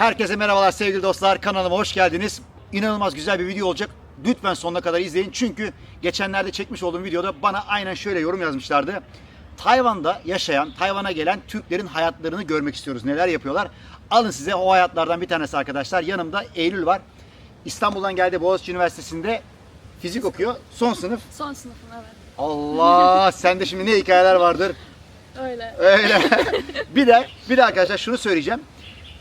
Herkese merhabalar sevgili dostlar. Kanalıma hoş geldiniz. İnanılmaz güzel bir video olacak. Lütfen sonuna kadar izleyin. Çünkü geçenlerde çekmiş olduğum videoda bana aynen şöyle yorum yazmışlardı. Tayvan'da yaşayan, Tayvan'a gelen Türklerin hayatlarını görmek istiyoruz. Neler yapıyorlar? Alın size o hayatlardan bir tanesi arkadaşlar. Yanımda Eylül var. İstanbul'dan geldi Boğaziçi Üniversitesi'nde fizik okuyor. Son sınıf. Son sınıfım evet. Allah sende şimdi ne hikayeler vardır. Öyle. Öyle. bir de bir de arkadaşlar şunu söyleyeceğim.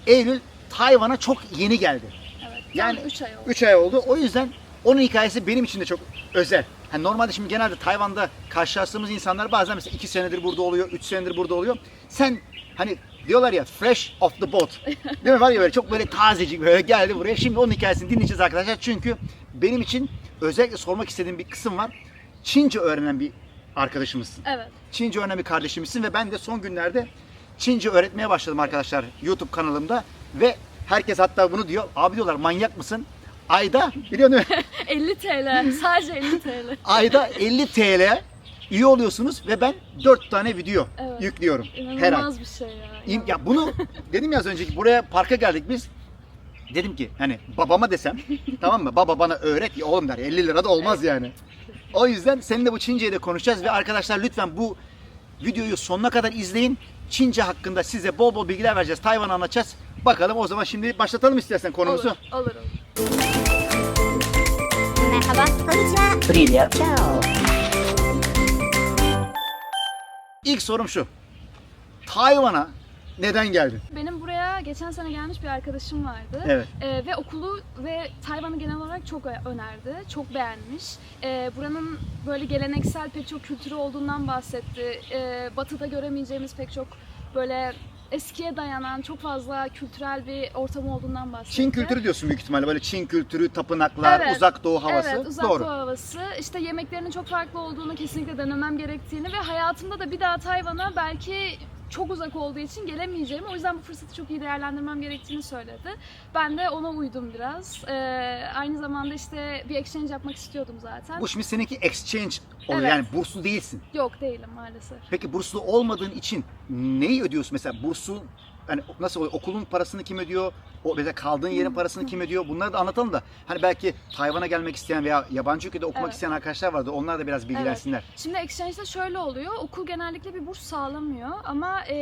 Eylül Tayvan'a çok yeni geldi. Evet. Yani Yani 3 ay oldu. 3 ay oldu. O yüzden onun hikayesi benim için de çok özel. Hani normalde şimdi genelde Tayvan'da karşılaştığımız insanlar bazen mesela 2 senedir burada oluyor, 3 senedir burada oluyor. Sen hani diyorlar ya fresh off the boat. Değil mi? Var ya böyle çok böyle tazecik böyle geldi buraya. Şimdi onun hikayesini dinleyeceğiz arkadaşlar. Çünkü benim için özellikle sormak istediğim bir kısım var. Çince öğrenen bir arkadaşımızsın. Evet. Çince öğrenen bir kardeşimizsin ve ben de son günlerde Çince öğretmeye başladım arkadaşlar YouTube kanalımda ve herkes hatta bunu diyor. Abi diyorlar manyak mısın? Ayda biliyor musun? 50 TL. Sadece 50 TL. Ayda 50 TL üye oluyorsunuz ve ben 4 tane video Evet. yüklüyorum her ay. İnanılmaz bir şey ya. Ya bunu dedim ya az önceki buraya parka geldik biz. Dedim ki hani babama desem tamam mı? Baba bana öğret ya oğlum der 50 lira da olmaz yani. O yüzden seninle bu Çince'yi de konuşacağız ve arkadaşlar lütfen bu videoyu sonuna kadar izleyin. Çince hakkında size bol bol bilgiler vereceğiz. Tayvan'ı anlatacağız. Bakalım o zaman şimdi başlatalım istersen konumuzu. Olur, olur, olur. Merhaba. Konnichiwa. Привет. Ciao. İlk sorum şu. Tayvan'a neden geldin? Benim geçen sene gelmiş bir arkadaşım vardı. Evet. Ee, ve okulu ve Tayvan'ı genel olarak çok önerdi. Çok beğenmiş. Ee, buranın böyle geleneksel pek çok kültürü olduğundan bahsetti. Ee, batı'da göremeyeceğimiz pek çok böyle eskiye dayanan çok fazla kültürel bir ortam olduğundan bahsetti. Çin kültürü diyorsun büyük ihtimalle böyle Çin kültürü, tapınaklar, Evet. uzak doğu havası. Evet, uzak Doğru. doğu havası. İşte yemeklerinin çok farklı olduğunu kesinlikle denemem gerektiğini ve hayatımda da bir daha Tayvan'a belki çok uzak olduğu için gelemeyeceğimi, o yüzden bu fırsatı çok iyi değerlendirmem gerektiğini söyledi. Ben de ona uydum biraz. Ee, aynı zamanda işte bir exchange yapmak istiyordum zaten. Bu şimdi seninki exchange oluyor Evet. yani burslu değilsin. Yok değilim maalesef. Peki burslu olmadığın için neyi ödüyorsun mesela burslu hani nasıl oluyor? Okulun parasını kim ödüyor? O mesela kaldığın yerin parasını kim ödüyor? Bunları da anlatalım da hani belki Tayvan'a gelmek isteyen veya yabancı ülkede okumak Evet. isteyen arkadaşlar vardı. Onlar da biraz bilgilensinler. Şimdi exchange'de şöyle oluyor. Okul genellikle bir burs sağlamıyor ama e,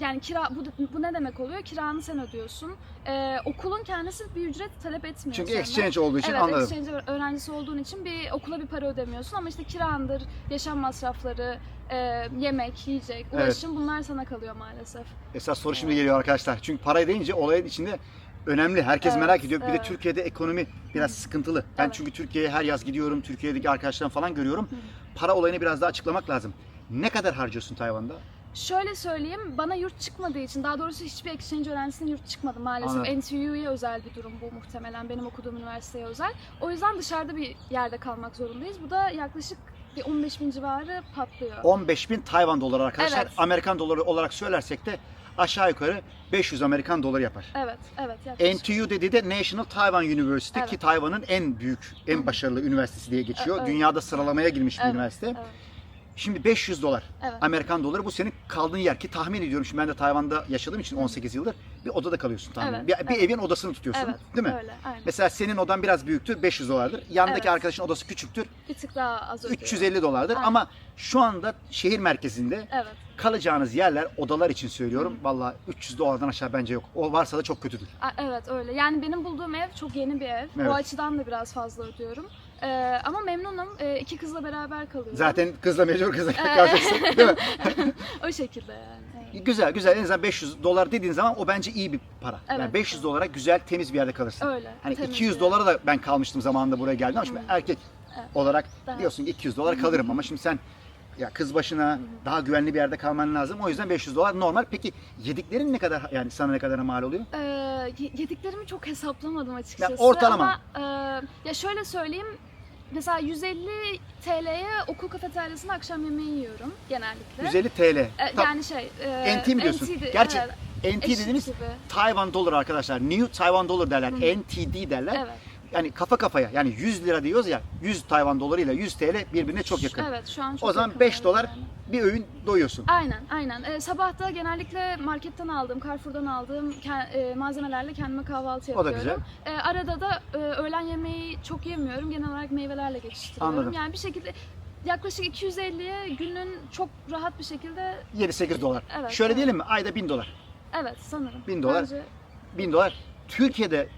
yani kira bu, bu ne demek oluyor? Kiranı sen ödüyorsun. E, okulun kendisi bir ücret talep etmiyor Çünkü senden. exchange olduğu için evet, anladım. exchange öğrencisi olduğun için bir okula bir para ödemiyorsun ama işte kirandır, yaşam masrafları, e, yemek, yiyecek, ulaşım bunlar sana kalıyor maalesef. Esas soru şimdi geliyor arkadaşlar. Çünkü para deyince olayın içinde önemli. Herkes Evet, merak ediyor. Bir de evet. Türkiye'de ekonomi biraz sıkıntılı. Ben Evet. çünkü Türkiye'ye her yaz gidiyorum. Türkiye'deki arkadaşlarım falan görüyorum. Para olayını biraz daha açıklamak lazım. Ne kadar harcıyorsun Tayvan'da? Şöyle söyleyeyim, bana yurt çıkmadığı için, daha doğrusu hiçbir exchange öğrencisinin yurt çıkmadı maalesef. Anladım. NTU'ya özel bir durum bu muhtemelen, benim okuduğum üniversiteye özel. O yüzden dışarıda bir yerde kalmak zorundayız. Bu da yaklaşık bir 15 bin civarı patlıyor. 15 bin Tayvan doları arkadaşlar. Evet. Amerikan doları olarak söylersek de aşağı yukarı 500 Amerikan doları yapar. Evet, evet yaklaşık. NTU dediği de National Taiwan University Evet. ki Tayvan'ın en büyük, en başarılı üniversitesi diye geçiyor. Evet. Dünyada sıralamaya girmiş bir Evet, üniversite. Evet, Şimdi 500 dolar evet. Amerikan doları bu senin kaldığın yer ki tahmin ediyorum şimdi ben de Tayvan'da yaşadığım için 18 yıldır bir odada kalıyorsun tahmin. Evet, bir, bir evet. evin odasını tutuyorsun Evet, değil mi? Öyle, aynen. Mesela senin odan biraz büyüktür 500 dolardır. Yandaki Evet. arkadaşın odası küçüktür Bir tık daha az ödüyor. 350 dolardır Aynen. ama şu anda şehir merkezinde Evet, kalacağınız yerler odalar için söylüyorum. Vallahi 300 dolardan aşağı bence yok. O varsa da çok kötüdür. a- evet öyle. Yani benim bulduğum ev çok yeni bir ev. Evet. O açıdan da biraz fazla ödüyorum. Ee, ama memnunum. Ee, iki kızla beraber kalıyorum. Zaten kızla mecbur kızla Evet. kalacaksın değil mi? o şekilde yani. evet. güzel güzel en azından 500 dolar dediğin zaman o bence iyi bir para. Yani Evet. 500 dolara güzel temiz bir yerde kalırsın. Öyle. Hani temiz 200 bir dolara da ben kalmıştım zamanında buraya geldim ama şimdi erkek Evet. olarak Daha- diyorsun ki 200 dolar kalırım ama şimdi sen ya kız başına daha güvenli bir yerde kalman lazım. O yüzden 500 dolar normal. Peki yediklerin ne kadar yani sana ne kadar mal oluyor? Ee, ye- yediklerimi çok hesaplamadım açıkçası. Ya ortalama. Ama e, ya şöyle söyleyeyim. Mesela 150 TL'ye okul kafeteryasında akşam yemeği yiyorum genellikle. 150 TL. E, Tam yani şey... E, NT mi diyorsun? NT'di, Gerçi evet. NT Eşit dediğimiz gibi. Tayvan dolar arkadaşlar. New Tayvan dolar derler. NTD derler. Evet. Yani kafa kafaya yani 100 lira diyoruz ya 100 Tayvan doları ile 100 TL birbirine çok yakın. Evet şu an çok o zaman yakın 5 evet dolar yani. bir öğün doyuyorsun. Aynen aynen. Ee, sabah da genellikle marketten aldığım, Carrefour'dan aldığım ke- e, malzemelerle kendime kahvaltı O da yapıyorum. Ee, arada da e, öğlen yemeği çok yemiyorum. Genel olarak meyvelerle geçiştiriyorum. Anladım. Yani bir şekilde yaklaşık 250'ye günün çok rahat bir şekilde 7-8 dolar. Evet, Şöyle evet. diyelim mi? Ayda 1000 dolar. evet sanırım. 1000 dolar. Bence 1000 dolar. Türkiye'de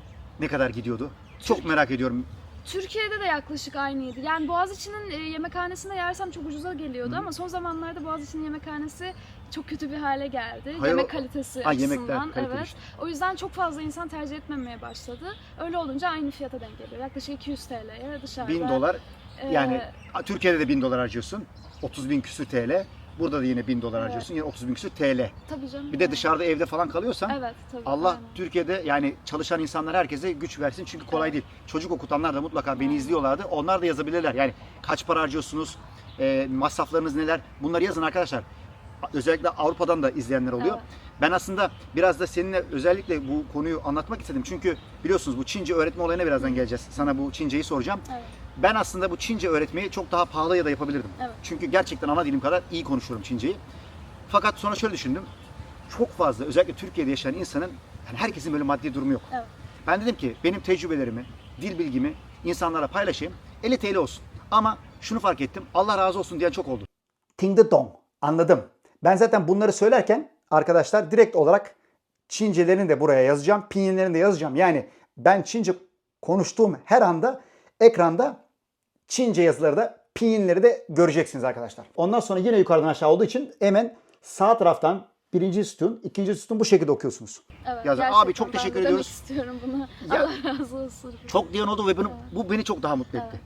ne kadar gidiyordu? Çok merak ediyorum. Türkiye'de de yaklaşık aynıydı. Yani Boğaziçi'nin e, yemekhanesinde yersem çok ucuza geliyordu Hı. ama son zamanlarda Boğaziçi'nin yemekhanesi çok kötü bir hale geldi. Hayır, yemek kalitesi Ha, açısından. evet. işte. O yüzden çok fazla insan tercih etmemeye başladı. Öyle olunca aynı fiyata denk geliyor. Yaklaşık 200 TL'ye dışarıda. 1000 dolar yani Türkiye'de de 1000 dolar harcıyorsun. 30 bin küsür TL. Burada da yine 1000 dolar Evet. harcıyorsun. Yine 30 bin küsür TL. tabii canım. Bir de dışarıda evde falan kalıyorsan Evet tabii. Allah aynen. Türkiye'de yani çalışan insanlar herkese güç versin çünkü kolay değil. Çocuk okutanlar da mutlaka beni izliyorlardı. Onlar da yazabilirler. Yani kaç para harcıyorsunuz? E, masraflarınız neler? Bunları yazın arkadaşlar. Özellikle Avrupa'dan da izleyenler oluyor. Evet. Ben aslında biraz da seninle özellikle bu konuyu anlatmak istedim. Çünkü biliyorsunuz bu Çince öğretme olayına birazdan geleceğiz. Sana bu Çinceyi soracağım. Evet. Ben aslında bu Çince öğretmeyi çok daha pahalıya da yapabilirdim. Evet. Çünkü gerçekten ana dilim kadar iyi konuşuyorum Çinceyi. Fakat sonra şöyle düşündüm. Çok fazla özellikle Türkiye'de yaşayan insanın yani herkesin böyle maddi durumu yok. Evet. Ben dedim ki benim tecrübelerimi, dil bilgimi insanlara paylaşayım. 50 TL olsun. Ama şunu fark ettim. Allah razı olsun diyen çok oldu. Ting de dong. Anladım. Ben zaten bunları söylerken arkadaşlar direkt olarak Çincelerini de buraya yazacağım. Pinyinlerini de yazacağım. Yani ben Çince konuştuğum her anda ekranda Çince yazıları da pinyinleri de göreceksiniz arkadaşlar. Ondan sonra yine yukarıdan aşağı olduğu için hemen sağ taraftan birinci sütun, ikinci sütun bu şekilde okuyorsunuz. Evet, gerçekten Abi çok ben teşekkür demek ediyoruz. istiyorum bunu. Ya- Allah razı olsun. Çok diyen oldu ve bunu, Evet. bu beni çok daha mutlu etti. Evet.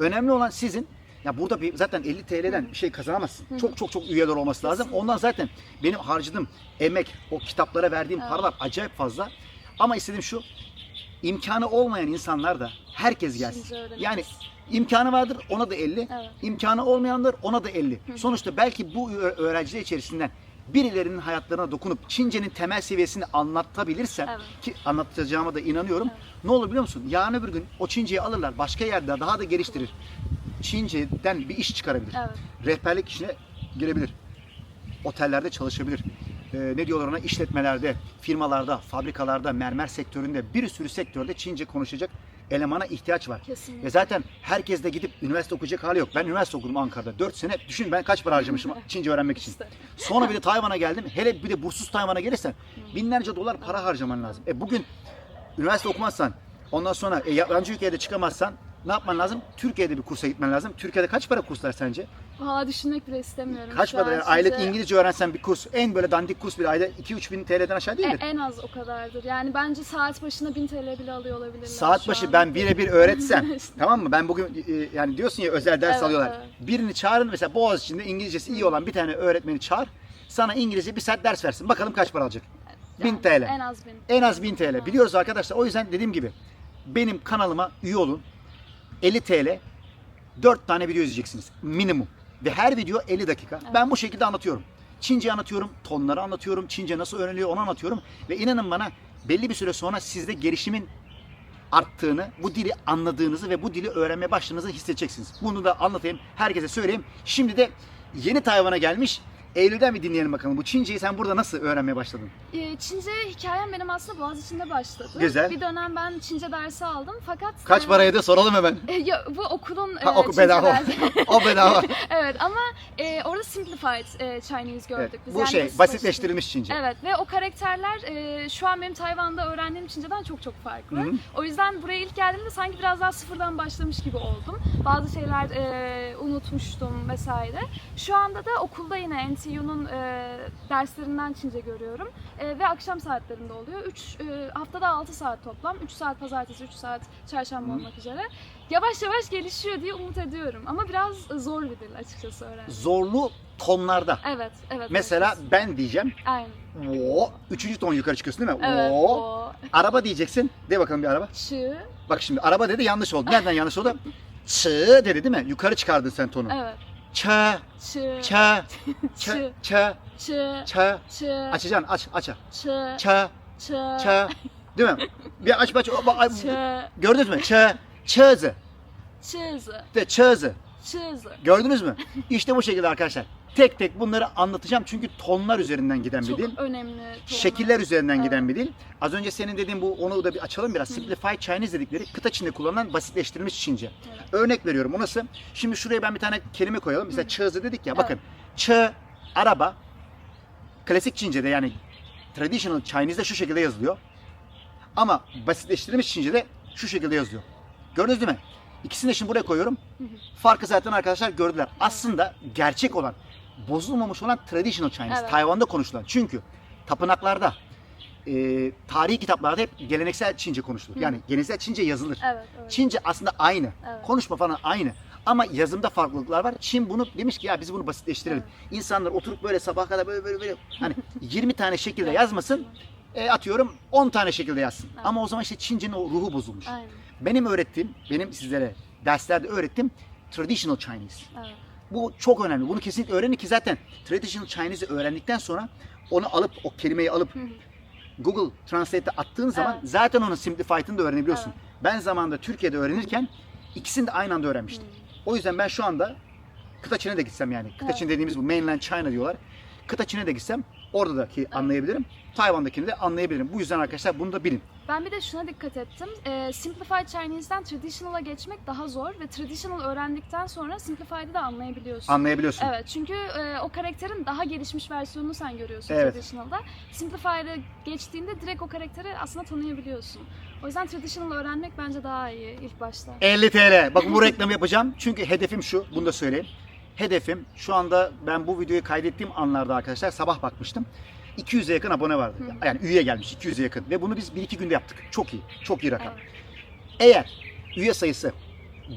Önemli olan sizin ya burada bir, zaten 50 TL'den bir şey kazanamazsın. Çok çok çok üyeler olması lazım. Kesinlikle. Ondan zaten benim harcadığım emek, o kitaplara verdiğim Evet. paralar acayip fazla. Ama istediğim şu, imkanı olmayan insanlar da herkes gelsin. Yani imkanı vardır ona da 50, Evet. imkanı olmayanlar ona da 50. Sonuçta belki bu öğrenciler içerisinden birilerinin hayatlarına dokunup Çince'nin temel seviyesini anlatabilirsem Evet. ki anlatacağıma da inanıyorum. Ne olur biliyor musun? Yarın öbür gün o Çince'yi alırlar başka yerde daha da geliştirir. Çince'den bir iş çıkarabilir. Evet. Rehberlik işine girebilir. Otellerde çalışabilir. Ee, ne diyorlar ona? İşletmelerde, firmalarda, fabrikalarda, mermer sektöründe bir sürü sektörde Çince konuşacak elemana ihtiyaç var. Kesinlikle. Ve zaten herkes de gidip üniversite okuyacak hali yok. Ben üniversite okudum Ankara'da. 4 sene. Düşün ben kaç para harcamışım Çince öğrenmek için. Sonra bir de Tayvan'a geldim. Hele bir de burssuz Tayvan'a gelirsen binlerce dolar para harcaman lazım. E bugün üniversite okumazsan, ondan sonra e, yabancı ülkeye çıkamazsan ne yapman lazım? Türkiye'de bir kursa gitmen lazım. Türkiye'de kaç para kurslar sence? Valla düşünmek bile istemiyorum. Kaç şu para? Yani aylık size. İngilizce öğrensen bir kurs, en böyle dandik kurs bir ayda 2-3 bin TL'den aşağı E, değildir. en az o kadardır. Yani bence saat başına 1000 TL bile alıyor olabilirler. Saat şu başı an. ben birebir öğretsem tamam mı? Ben bugün e, yani diyorsun ya özel ders Evet, alıyorlar. evet. Birini çağırın mesela Boğaziçi'nde İngilizcesi iyi olan bir tane öğretmeni çağır. Sana İngilizce bir saat ders versin. Bakalım kaç para alacak? 1000 Yani TL. En az 1000. En az 1000 TL. Biliyoruz arkadaşlar. O yüzden dediğim gibi benim kanalıma üye olun. 50 TL 4 tane video izleyeceksiniz minimum. Ve her video 50 dakika. Ben bu şekilde anlatıyorum. Çince anlatıyorum, tonları anlatıyorum, Çince nasıl öğreniliyor onu anlatıyorum. Ve inanın bana belli bir süre sonra sizde gelişimin arttığını, bu dili anladığınızı ve bu dili öğrenmeye başladığınızı hissedeceksiniz. Bunu da anlatayım, herkese söyleyeyim. Şimdi de yeni Tayvan'a gelmiş Eylül'den bir dinleyelim bakalım. Bu Çince'yi sen burada nasıl öğrenmeye başladın? Ee, Çince hikayem benim aslında Boğaziçi'nde başladı. Güzel. Bir dönem ben Çince dersi aldım fakat... Kaç e, paraydı soralım hemen. e, ya, bu okulun e, Ha, oku Çince bedava. dersi. o bedava. evet ama e, orada simplified e, Chinese gördük Evet, biz. bu Yani şey basit basitleştirilmiş Çince. Evet ve o karakterler e, şu an benim Tayvan'da öğrendiğim Çince'den çok çok farklı. Hı hı. O yüzden buraya ilk geldiğimde sanki biraz daha sıfırdan başlamış gibi oldum. Bazı şeyler e, unutmuştum vesaire. Şu anda da okulda yine NTU'nun e, derslerinden Çince görüyorum. E, ve akşam saatlerinde oluyor. 3 haftada 6 saat toplam. 3 saat pazartesi, 3 saat çarşamba olmak üzere. Yavaş yavaş gelişiyor diye umut ediyorum. Ama biraz zor bir dil açıkçası öğrenmek. Zorlu tonlarda. Evet, evet. Mesela evet. ben diyeceğim. Aynen. O. Üçüncü ton yukarı çıkıyorsun değil mi? Evet. O. O. Araba diyeceksin. De bakalım bir araba. Çı. Bak şimdi araba dedi yanlış oldu. Nereden yanlış oldu? Çı dedi değil mi? Yukarı çıkardın sen tonu. Evet. Ç, ç, ç, ç, Çı. ç. Çı. Açacaksın aç aç. Ç, Çı. ç. Değil mi? Bir aç aç. Çı, Gördünüz mü? Çı, çığızı. çızı, De çığızı. çızı. Gördünüz mü? İşte bu şekilde arkadaşlar. Tek tek bunları anlatacağım çünkü tonlar üzerinden giden bir Çok dil. önemli. tonlar. Şekiller üzerinden Evet. giden bir dil. Az önce senin dediğin bu onu da bir açalım biraz. Simplified Chinese dedikleri kıta Çin'de kullanılan basitleştirilmiş Çince. Evet. Örnek veriyorum. O nasıl? Şimdi şuraya ben bir tane kelime koyalım. Mesela çığızı dedik ya. Bakın. Çı araba klasik Çince'de yani traditional Chinese'de şu şekilde yazılıyor. Ama basitleştirilmiş Çince'de şu şekilde yazıyor. Gördünüz değil mi? İkisini de şimdi buraya koyuyorum. Farkı zaten arkadaşlar gördüler. Aslında gerçek olan, bozulmamış olan traditional Chinese, Evet. Tayvan'da konuşulan. Çünkü tapınaklarda, e, tarihi kitaplarda hep geleneksel Çince konuşulur. Yani geleneksel Çince yazılır. Evet, evet. Çince aslında aynı. Evet. Konuşma falan aynı. Ama yazımda farklılıklar var. Çin bunu demiş ki ya biz bunu basitleştirelim. İnsanlar oturup böyle sabaha kadar böyle böyle böyle hani 20 tane şekilde yazmasın. E, atıyorum 10 tane şekilde yazsın. Evet. Ama o zaman işte Çince'nin o ruhu bozulmuş. Aynen. Benim öğrettiğim, benim sizlere derslerde öğrettiğim traditional Chinese. Evet. Bu çok önemli. Bunu kesinlikle öğrenin ki zaten traditional Chinese'i öğrendikten sonra onu alıp o kelimeyi alıp Google Translate'e attığın zaman Evet. zaten onun simplified'ını da öğrenebiliyorsun. Evet. Ben zamanında Türkiye'de öğrenirken ikisini de aynı anda öğrenmiştim. O yüzden ben şu anda kıta Çin'e de gitsem yani. Kıta Evet. Çin dediğimiz bu mainland China diyorlar. Kıta Çin'e de gitsem oradaki anlayabilirim. Tayvan'dakini de anlayabilirim. Bu yüzden arkadaşlar bunu da bilin. Ben bir de şuna dikkat ettim. Ee, Simplified Chinese'den Traditional'a geçmek daha zor ve Traditional öğrendikten sonra Simplified'i de anlayabiliyorsun. Anlayabiliyorsun. Evet çünkü e, o karakterin daha gelişmiş versiyonunu sen görüyorsun Evet. Traditional'da. Simplified'e geçtiğinde direkt o karakteri aslında tanıyabiliyorsun. O yüzden Traditional öğrenmek bence daha iyi ilk başta. 50 TL. Bakın bu reklamı yapacağım. Çünkü hedefim şu. Bunu da söyleyeyim. Hedefim şu anda ben bu videoyu kaydettiğim anlarda arkadaşlar sabah bakmıştım. 200'e yakın abone vardı. Yani üye gelmiş 200'e yakın. Ve bunu biz 1-2 günde yaptık. Çok iyi. Çok iyi rakam. Evet. Eğer üye sayısı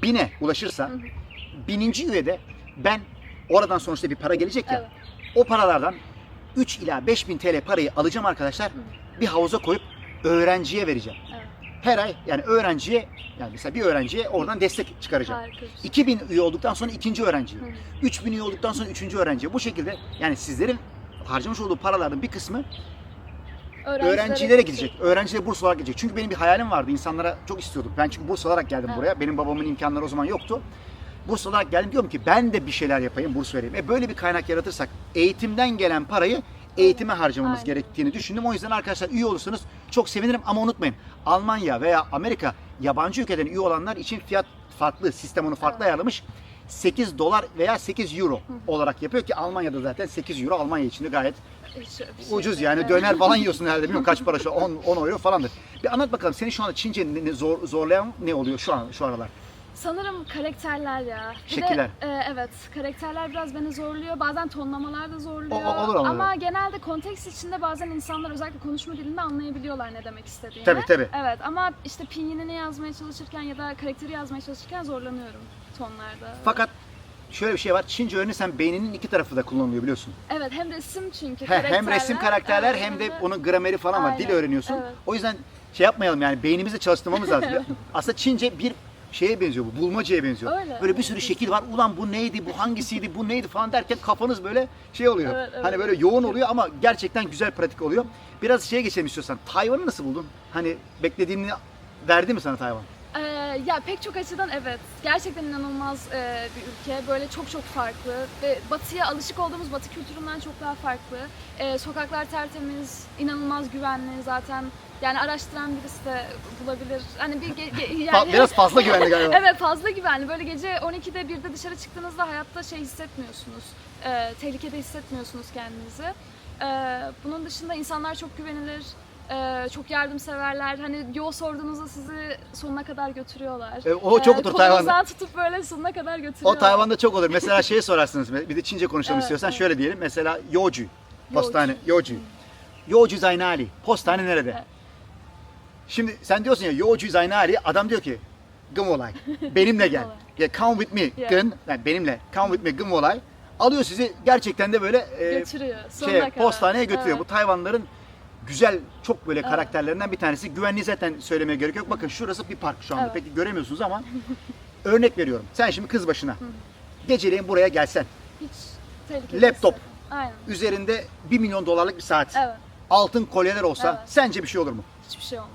1000'e ulaşırsa Hı hı. bininci üyede ben oradan sonuçta bir para gelecek ya. Evet. O paralardan 3 ila 5000 TL parayı alacağım arkadaşlar. Bir havuza koyup öğrenciye vereceğim. Evet. Her ay yani öğrenciye yani mesela bir öğrenciye oradan destek çıkaracağım. Harika. bir şey. 2000 üye olduktan sonra ikinci öğrenciye. Hı. 3000 üye olduktan sonra üçüncü öğrenciye. Bu şekilde yani sizlerin harcamış olduğu paraların bir kısmı öğrencilere gidecek. Öğrencilere burs olarak gidecek. Çünkü benim bir hayalim vardı. İnsanlara çok istiyordum. Ben çünkü burs olarak geldim Evet. buraya. Benim babamın imkanları o zaman yoktu. Burs olarak geldim diyorum ki ben de bir şeyler yapayım, burs vereyim. E böyle bir kaynak yaratırsak eğitimden gelen parayı eğitime harcamamız Aynen. gerektiğini düşündüm. O yüzden arkadaşlar üye olursanız çok sevinirim ama unutmayın. Almanya veya Amerika yabancı ülkeden üye olanlar için fiyat farklı. Sistem onu farklı Evet. ayarlamış. 8 dolar veya 8 euro olarak yapıyor ki Almanya'da zaten 8 euro Almanya için de gayet şey ucuz yani döner falan yiyorsun herhalde bilmiyorum kaç para şu an 10, 10 euro falandır. Bir anlat bakalım seni şu anda Çince ne- zor, zorlayan ne oluyor şu an şu aralar? Sanırım karakterler ya. Bir Şekiller. De, e, evet, karakterler biraz beni zorluyor. Bazen tonlamalar da zorluyor. O- o- olur ama. ama genelde konteks içinde bazen insanlar özellikle konuşma dilinde anlayabiliyorlar ne demek istediğini. Tabii, tabii. Evet ama işte pinyinini yazmaya çalışırken ya da karakteri yazmaya çalışırken zorlanıyorum tonlarda. Fakat şöyle bir şey var Çince öğrenirsen beyninin iki tarafı da kullanılıyor biliyorsun. Evet hem resim çünkü He, hem resim karakterler evet, hem de onun grameri falan var. Dil öğreniyorsun. evet. O yüzden şey yapmayalım yani beynimizi çalıştırmamız lazım. Aslında Çince bir şeye benziyor bu, bulmacaya benziyor. Öyle, böyle bir sürü şekil var. Ulan bu neydi, bu hangisiydi, bu neydi falan derken kafanız böyle şey oluyor. Evet, evet. Hani böyle yoğun oluyor ama gerçekten güzel pratik oluyor. Biraz şeye geçelim istiyorsan. Tayvan'ı nasıl buldun? Hani beklediğini verdi mi sana Tayvan? Ee, ya pek çok açıdan evet. Gerçekten inanılmaz e, bir ülke. Böyle çok çok farklı ve batıya alışık olduğumuz batı kültüründen çok daha farklı. Ee, sokaklar tertemiz, inanılmaz güvenli zaten. Yani araştıran birisi de bulabilir. Hani bir ge- ge- yani Biraz fazla güvenli galiba. Evet fazla güvenli. Böyle gece 12'de 1'de dışarı çıktığınızda hayatta şey hissetmiyorsunuz. Ee, tehlikede hissetmiyorsunuz kendinizi. Ee, bunun dışında insanlar çok güvenilir. Ee, çok yardımseverler. Hani yol sorduğunuzda sizi sonuna kadar götürüyorlar. E, o çok Ee, otur Tayvan'da. kolunuzdan tutup böyle sonuna kadar götürüyorlar. O Tayvan'da çok olur. Mesela şeyi sorarsınız. Bir de Çince konuşalım Evet, istiyorsan. evet. Şöyle diyelim. Mesela Yoju. Postane. Yoju. Yoju Zainali. Postane nerede? Evet. Şimdi sen diyorsun ya Yoju Zainali. Adam diyor ki Gımolay. Benimle gel. Ya come with me. Yeah. Gın. Yani benimle. Come with me Gımolay. Alıyor sizi gerçekten de böyle e, götürüyor. Sonuna şey, kadar. postaneye götürüyor. Bu Tayvanların güzel, çok böyle karakterlerinden bir tanesi. Güvenliği zaten söylemeye gerek yok. Bakın şurası bir park şu anda. Evet. Peki göremiyorsunuz ama örnek veriyorum. Sen şimdi kız başına geceleyin buraya gelsen. Hiç tehlikeli Laptop. Aynen. Üzerinde 1 milyon dolarlık bir saat. Evet. Altın kolyeler olsa Evet. sence bir şey olur mu? Hiçbir şey olmaz.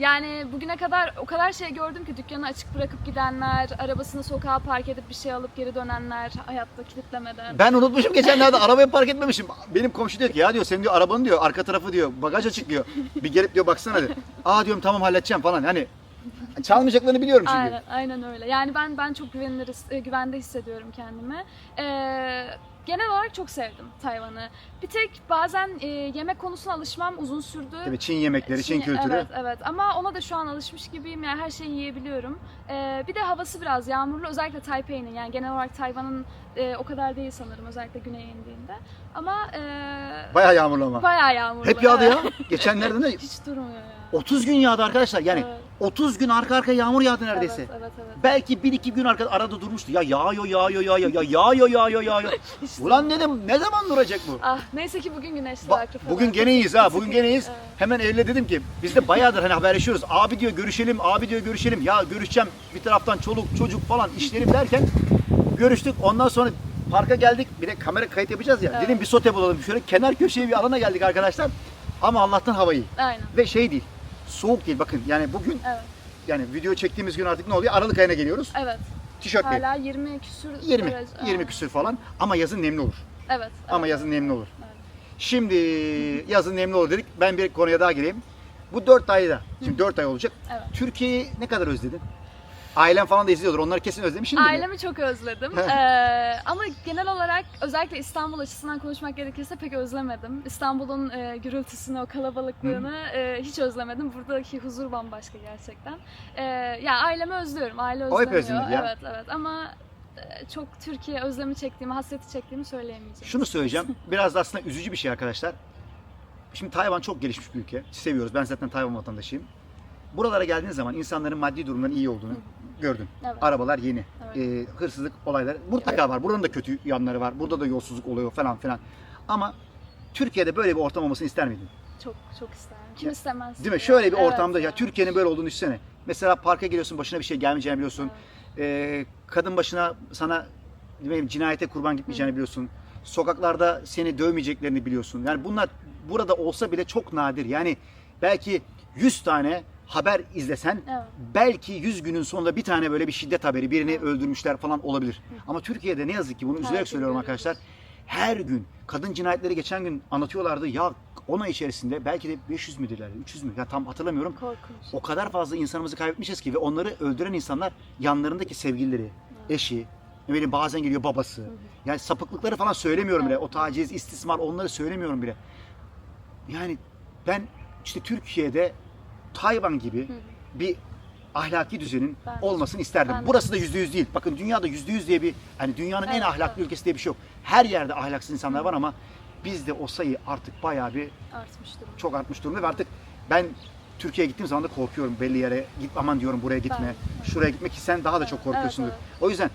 Yani bugüne kadar o kadar şey gördüm ki dükkanı açık bırakıp gidenler, arabasını sokağa park edip bir şey alıp geri dönenler hayatta kilitlemeden. Ben unutmuşum geçenlerde arabayı park etmemişim. Benim komşu diyor ki ya diyor senin diyor arabanın diyor arka tarafı diyor bagaj açık diyor. Bir gelip diyor baksana diyor. Aa diyorum tamam halledeceğim falan. Hani çalmayacaklarını biliyorum çünkü. Aynen, aynen öyle. Yani ben ben çok güvenilir, e, güvende hissediyorum kendimi. Ee, genel olarak çok sevdim Tayvan'ı. Bir tek bazen e, yemek konusuna alışmam uzun sürdü. Tabii Çin yemekleri, Çin, kültürü. Evet, evet. Ama ona da şu an alışmış gibiyim. Yani her şeyi yiyebiliyorum. Ee, bir de havası biraz yağmurlu. Özellikle Taipei'nin. Yani genel olarak Tayvan'ın e, o kadar değil sanırım. Özellikle güneye indiğinde. Ama e, Bayağı yağmurlu ama. bayağı yağmurlu. Hep yağdı evet. ya. Geçenlerde de Hiç durmuyor ya. 30 gün yağdı arkadaşlar. Yani Evet. 30 gün arka arkaya yağmur yağdı neredeyse. Evet, evet, evet. Belki bir iki gün arka, arada durmuştu. Ya yağıyor, yağıyor, yağıyor, ya yağıyor, yağıyor, yağıyor. Ulan dedim ne zaman duracak bu? Ah neyse ki bugün güneşli Ba- Akrep bugün gene iyiyiz ha. Bugün gene iyiyiz. Hemen evle dedim ki biz de bayağıdır hani haberleşiyoruz. Abi diyor görüşelim, abi diyor görüşelim. Ya görüşeceğim bir taraftan çoluk çocuk falan işlerim derken görüştük. Ondan sonra parka geldik. Bir de kamera kayıt yapacağız ya. Evet. Dedim bir sote bulalım. Şöyle kenar köşeye bir alana geldik arkadaşlar. Ama Allah'tan hava iyi. Aynen. Ve şey değil. Soğuk değil bakın. Yani bugün Evet. yani video çektiğimiz gün artık ne oluyor? Aralık ayına geliyoruz. Evet. Tişörtle. Hala 20 küsür 20 derece. 20 Aa, küsür falan ama yazın nemli olur. Evet. Ama evet. yazın nemli olur. Evet. Şimdi yazın nemli olur dedik. Ben bir konuya daha gireyim. Bu 4 ayda, şimdi 4 ay olacak. Evet. Türkiye'yi ne kadar özledin? Ailen falan da izliyordur. Onlar kesin özlemişsindir. Ailemi çok özledim. Ee, ama genel olarak özellikle İstanbul açısından konuşmak gerekirse pek özlemedim. İstanbul'un e, gürültüsünü, o kalabalıklığını e, hiç özlemedim. Buradaki huzur bambaşka gerçekten. Ee, ya ailemi özlüyorum. Aile O hep özlemiyor. özlenir ya. Evet, evet. Ama e, çok Türkiye özlemi çektiğimi, hasreti çektiğimi söyleyemeyeceğim. Şunu söyleyeceğim. Biraz da aslında üzücü bir şey arkadaşlar. Şimdi Tayvan çok gelişmiş bir ülke. Seviyoruz. Ben zaten Tayvan vatandaşıyım. Buralara geldiğin zaman insanların maddi durumların iyi olduğunu gördün. Evet. Arabalar yeni. Evet. Ee, hırsızlık olayları mutlaka var. Buranın da kötü yanları var. Burada da yolsuzluk oluyor falan filan. Ama Türkiye'de böyle bir ortam olmasını ister miydin? Çok çok isterim. Kim Ya, istemez? Değil mi? ya? Şöyle bir Evet ortamda ya Türkiye'nin böyle olduğunu düşünsene. Mesela parka giriyorsun başına bir şey gelmeyeceğini biliyorsun. Ee, kadın başına sana bileyim cinayete kurban gitmeyeceğini biliyorsun. Sokaklarda seni dövmeyeceklerini biliyorsun. Yani bunlar burada olsa bile çok nadir. Yani belki 100 tane haber izlesen Evet. belki 100 günün sonunda bir tane böyle bir şiddet haberi birini Evet. öldürmüşler falan olabilir. Ama Türkiye'de ne yazık ki bunu üzülerek söylüyorum görüyoruz. arkadaşlar. Her gün kadın cinayetleri geçen gün anlatıyorlardı. Ya 10 ay içerisinde belki de 500 müdürlerdi, 300 mü? Ya tam hatırlamıyorum. Korkunç. O kadar fazla insanımızı kaybetmişiz ki ve onları öldüren insanlar yanlarındaki sevgilileri, eşi, ne bileyim bazen geliyor babası. Yani sapıklıkları falan söylemiyorum bile. Evet. O taciz, istismar onları söylemiyorum bile. Yani ben işte Türkiye'de Tayvan gibi bir ahlaki düzenin Ben olmasını isterdim. ben Burası da yüzde yüz değil. Bakın dünyada yüzde yüz diye bir, hani dünyanın en Evet, ahlaklı evet. ülkesi diye bir şey yok. Her yerde ahlaksız insanlar var ama bizde o sayı artık bayağı bir Artmış durumda. çok artmış durumda ve artık ben Türkiye'ye gittiğim zaman da korkuyorum belli yere. Git aman diyorum buraya gitme. Ben- Şuraya gitmek ki sen daha da çok Evet, korkuyorsundur. evet, O yüzden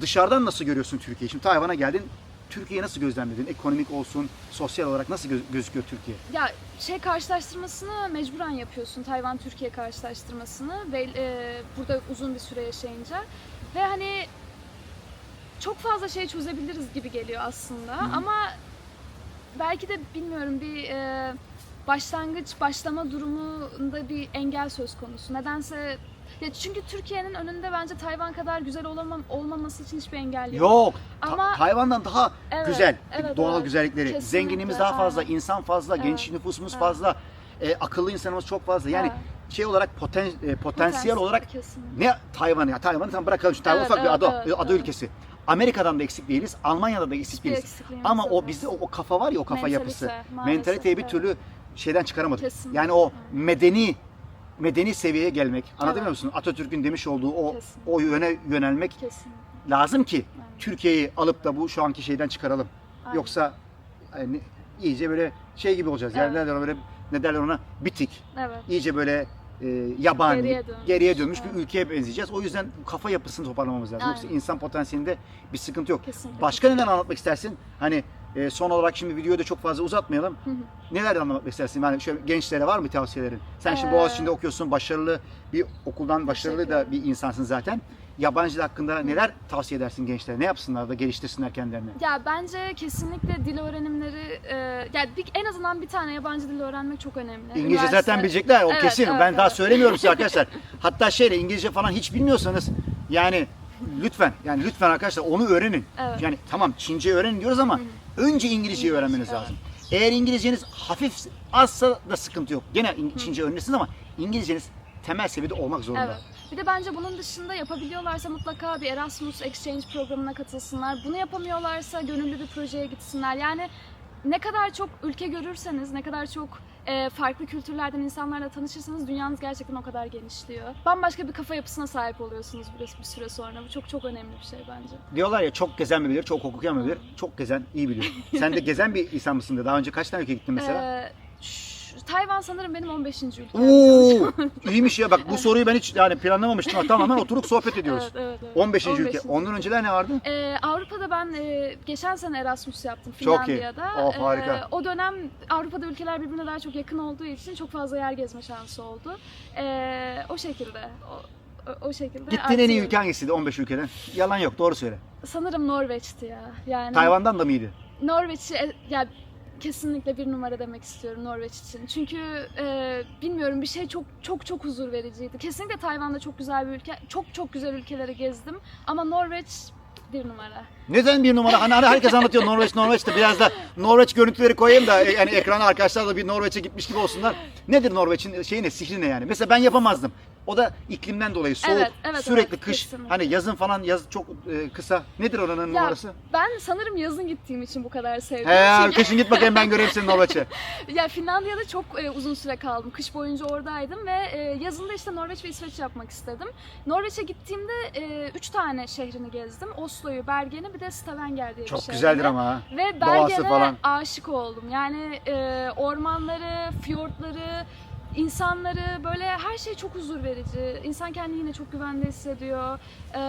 dışarıdan nasıl görüyorsun Türkiye'yi? Şimdi Tayvan'a geldin. Türkiye'yi nasıl gözlemledin? Ekonomik olsun, sosyal olarak nasıl göz- gözüküyor Türkiye? Ya şey karşılaştırmasını mecburen yapıyorsun. Tayvan Türkiye karşılaştırmasını ve e, burada uzun bir süre yaşayınca ve hani çok fazla şey çözebiliriz gibi geliyor aslında ama belki de bilmiyorum bir e, başlangıç başlama durumunda bir engel söz konusu. Nedense ya çünkü Türkiye'nin önünde bence Tayvan kadar güzel olamam, olmaması için hiçbir engel yok. Yok. Ta- Ama- Tayvan'dan daha Evet, güzel evet, doğal evet. güzellikleri. Kesinlikle, Zenginliğimiz daha fazla, aynen. insan fazla, genç nüfusumuz fazla, e, akıllı insanımız çok fazla. Yani Evet. şey olarak poten, e, potansiyel olarak kesinlikle. ne Tayvan ya Tayvan'ı tam bırakalım şu Tayvan Evet, ufak bir evet, ada, evet, ada evet. ülkesi. Amerika'dan da eksik değiliz, Almanya'da da eksik Hiçbir değiliz. eksikliğimiz Ama yok, o evet. bizde o, o kafa var ya o kafa Mentalite, yapısı. maalesef, Mentaliteyi bir evet. türlü şeyden çıkaramadık. Kesinlikle. Yani o medeni medeni seviyeye gelmek. Anlatabiliyor Evet. musun? Atatürk'ün demiş olduğu o Kesinlikle. o yöne yönelmek Kesinlikle. lazım ki Aynen. Türkiye'yi alıp da bu şu anki şeyden çıkaralım. Aynen. Yoksa yani iyice böyle şey gibi olacağız. Yani Evet. ne derler ona böyle ne derler ona bitik. Evet. İyice böyle e, yabani, Geriye dönmüş. geriye dönmüş bir Evet. ülkeye benzeyeceğiz. O yüzden kafa yapısını toparlamamız lazım. Yoksa Aynen. insan potansiyelinde bir sıkıntı yok. Kesinlikle. Başka neden anlatmak istersin? Hani e, son olarak şimdi videoyu da çok fazla uzatmayalım. Hı hı. Nelerden anlatmak istersin? Yani şöyle gençlere var mı tavsiyelerin? Sen şimdi Ee, Boğaziçi'nde okuyorsun, başarılı bir okuldan başarılı da bir insansın zaten. yabancı hakkında neler tavsiye edersin gençlere? Ne yapsınlar da geliştirsinler kendilerini? Ya bence kesinlikle dil öğrenimleri, e, yani bir, en azından bir tane yabancı dil öğrenmek çok önemli. İngilizce Üniversite- zaten bilecekler o Evet, kesin. evet, ben daha evet. söylemiyorum size arkadaşlar. Hatta şeyle İngilizce falan hiç bilmiyorsanız yani lütfen yani lütfen arkadaşlar onu öğrenin. Evet. Yani tamam Çince öğrenin diyoruz ama önce İngilizceyi öğrenmeniz lazım. Eğer İngilizceniz hafif azsa da sıkıntı yok. Gene Çince öğrenirsiniz ama İngilizceniz temel seviyede olmak zorunda. Evet. Bir de bence bunun dışında yapabiliyorlarsa mutlaka bir Erasmus Exchange programına katılsınlar. Bunu yapamıyorlarsa gönüllü bir projeye gitsinler. Yani ne kadar çok ülke görürseniz, ne kadar çok e, farklı kültürlerden insanlarla tanışırsanız dünyanız gerçekten o kadar genişliyor. Bambaşka bir kafa yapısına sahip oluyorsunuz bir, bir süre sonra. Bu çok çok önemli bir şey bence. Diyorlar ya çok gezen mi bilir, çok okuyan mı bilir? Çok gezen iyi biliyor. Sen de gezen bir insan mısın? Daha önce kaç tane ülke gittin mesela? Ee, Tayvan sanırım benim 15. ülkem. Oo, iyiymiş ya bak bu soruyu ben hiç yani planlamamıştım. Ha, Tamamen oturup sohbet ediyoruz. Evet, evet, evet. 15. ülke. 15. Ondan önceler ne vardı? Ee, Avrupa'da ben e, geçen sene Erasmus yaptım Çok iyi. Finlandiya'da. Oh, harika. Ee, o dönem Avrupa'da ülkeler birbirine daha çok yakın olduğu için çok fazla yer gezme şansı oldu. Ee, o şekilde. O, o, o şekilde. Gittiğin en iyi artıyorum. ülke hangisiydi 15 ülkeden? Yalan yok doğru söyle. Sanırım Norveç'ti ya. Yani Tayvan'dan da mıydı? Norveç'i e, ya kesinlikle bir numara demek istiyorum Norveç için. Çünkü e, bilmiyorum bir şey çok çok çok huzur vericiydi. Kesinlikle Tayvan'da çok güzel bir ülke. Çok çok güzel ülkeleri gezdim ama Norveç bir numara. Neden bir numara? Hani, hani herkes anlatıyor Norveç Norveç'te biraz da Norveç görüntüleri koyayım da e, yani ekrana arkadaşlar da bir Norveç'e gitmiş gibi olsunlar. Nedir Norveç'in şeyi ne, sihri ne yani? Mesela ben yapamazdım. O da iklimden dolayı soğuk, Evet, evet, sürekli evet, kış. kesinlikle. Hani yazın falan yaz çok e, kısa. Nedir oranın Ya, numarası? Ben sanırım yazın gittiğim için bu kadar sevdim. He, Çünkü- kışın git bakayım ben göreyim seni Norveç'e. ya Finlandiya'da çok e, uzun süre kaldım. Kış boyunca oradaydım ve e, yazında işte Norveç ve İsveç yapmak istedim. Norveç'e gittiğimde e, üç tane şehrini gezdim. Oslo'yu, Bergen'i bir de Stavanger diye bir Çok şehri. güzeldir ama ha. Ve Doğası Bergen'e falan. aşık oldum. Yani e, ormanları, fiyortları, insanları böyle her şey çok huzur verici. İnsan kendini yine çok güvende hissediyor. E,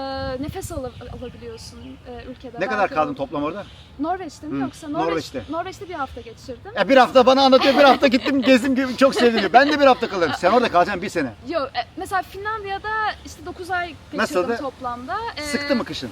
nefes al- alabiliyorsun e, ülkede. Ne kadar Belki kaldın o- toplam orada? Norveç'te mi Hı, yoksa Norveç, Norveç'te. Norveç'te bir hafta geçirdim. Ya bir hafta bana anlatıyor, bir hafta gittim, gezdim, gibi çok sevdim diyor. Ben de bir hafta kalırım. Sen orada kalacaksın bir sene. Yo, e, mesela Finlandiya'da işte 9 ay geçirdim Nasıldı? toplamda. E, Sıktı mı kışın?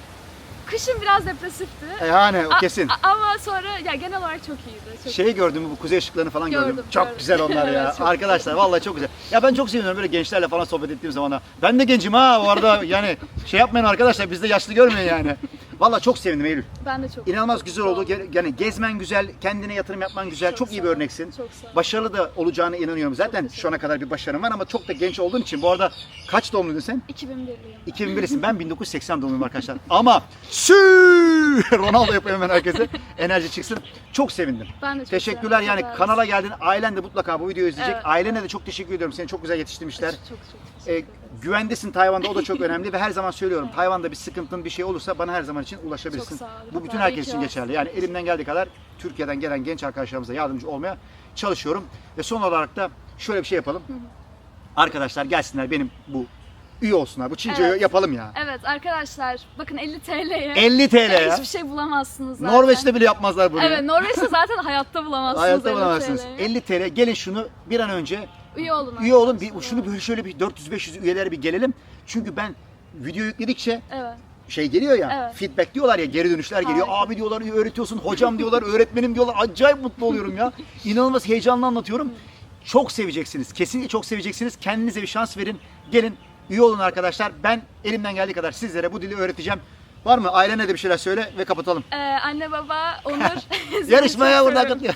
Kışın biraz depresifti. E, yani o kesin. a- ama sonra ya genel olarak çok iyiydi. Çok Şeyi gördün mü bu kuzey ışıklarını falan gördüm. Gördüm, Çok gördüm. güzel onlar ya. Evet, çok Arkadaşlar vallahi çok güzel. Ya ben çok seviyorum böyle gençlerle falan sohbet ettiğim zaman da. Ben de gencim ha bu arada yani şey yapmayın arkadaşlar biz de yaşlı görmeyin yani. Vallahi çok sevindim Eylül. Ben de çok İnanılmaz çok güzel oldu. Ge- Yani gezmen güzel, kendine yatırım yapman güzel. Çok, Çok iyi sağ bir ol. örneksin. Çok sağ ol. Başarılı da olacağına inanıyorum. Zaten teşekkür şu ana kadar bir başarın var ama çok da genç olduğun için. Bu arada kaç doğumluydun sen? 2001'liyim. 2001'lisin. Ben 1980 doğumluyum arkadaşlar. Ama sü Ronaldo yapıyor hemen herkese. Enerji çıksın. Çok sevindim. Ben de çok Teşekkürler sevindim. yani sağ kanala geldin. Ailen de mutlaka bu videoyu izleyecek. Evet. Ailene de çok teşekkür ediyorum. Seni çok güzel yetiştirmişler. Çok çok Ee, teşekkür ederim. Güvendesin Tayvan'da o da çok önemli ve her zaman söylüyorum Tayvan'da bir sıkıntın bir şey olursa bana her zaman için ulaşabilirsin. Çok sağ ol. Bu bütün herkes için geçerli. Yani elimden geldiği kadar Türkiye'den gelen genç arkadaşlarımıza yardımcı olmaya çalışıyorum. Ve son olarak da şöyle bir şey yapalım. Arkadaşlar gelsinler benim bu üye olsunlar. Bu Çince Evet. yapalım ya. Evet arkadaşlar bakın 50 TL'ye 50 TL ya. hiçbir şey bulamazsınız zaten. Norveç'te bile yapmazlar bunu. Evet Norveç'te zaten hayatta bulamazsınız Hayatta 50 bulamazsınız. TL'yi. 50 TL gelin şunu bir an önce Üye olun. üye olun. Bir, şunu böyle şöyle bir 400-500 üyelere bir gelelim. Çünkü ben video yükledikçe Evet. şey geliyor ya Evet. feedback diyorlar ya geri dönüşler geliyor. Harika. Abi diyorlar öğretiyorsun hocam diyorlar öğretmenim diyorlar. Acayip mutlu oluyorum ya. İnanılmaz heyecanlı anlatıyorum. Çok seveceksiniz. Kesinlikle çok seveceksiniz. Kendinize bir şans verin. Gelin üye olun arkadaşlar. Ben elimden geldiği kadar sizlere bu dili öğreteceğim. Var mı? Ailene de bir şeyler söyle ve kapatalım. Ee, anne baba Onur. Yarışmaya çok burada seviyorum. katılıyor.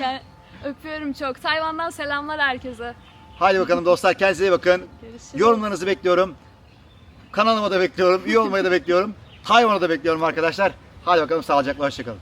Yani öpüyorum çok. Tayvan'dan selamlar herkese. Hadi bakalım dostlar kendinize iyi bakın. Görüşürüz. Yorumlarınızı bekliyorum. Kanalıma da bekliyorum. Üye olmayı da bekliyorum. Tayvan'a da bekliyorum arkadaşlar. Hadi bakalım sağlıcakla hoşçakalın.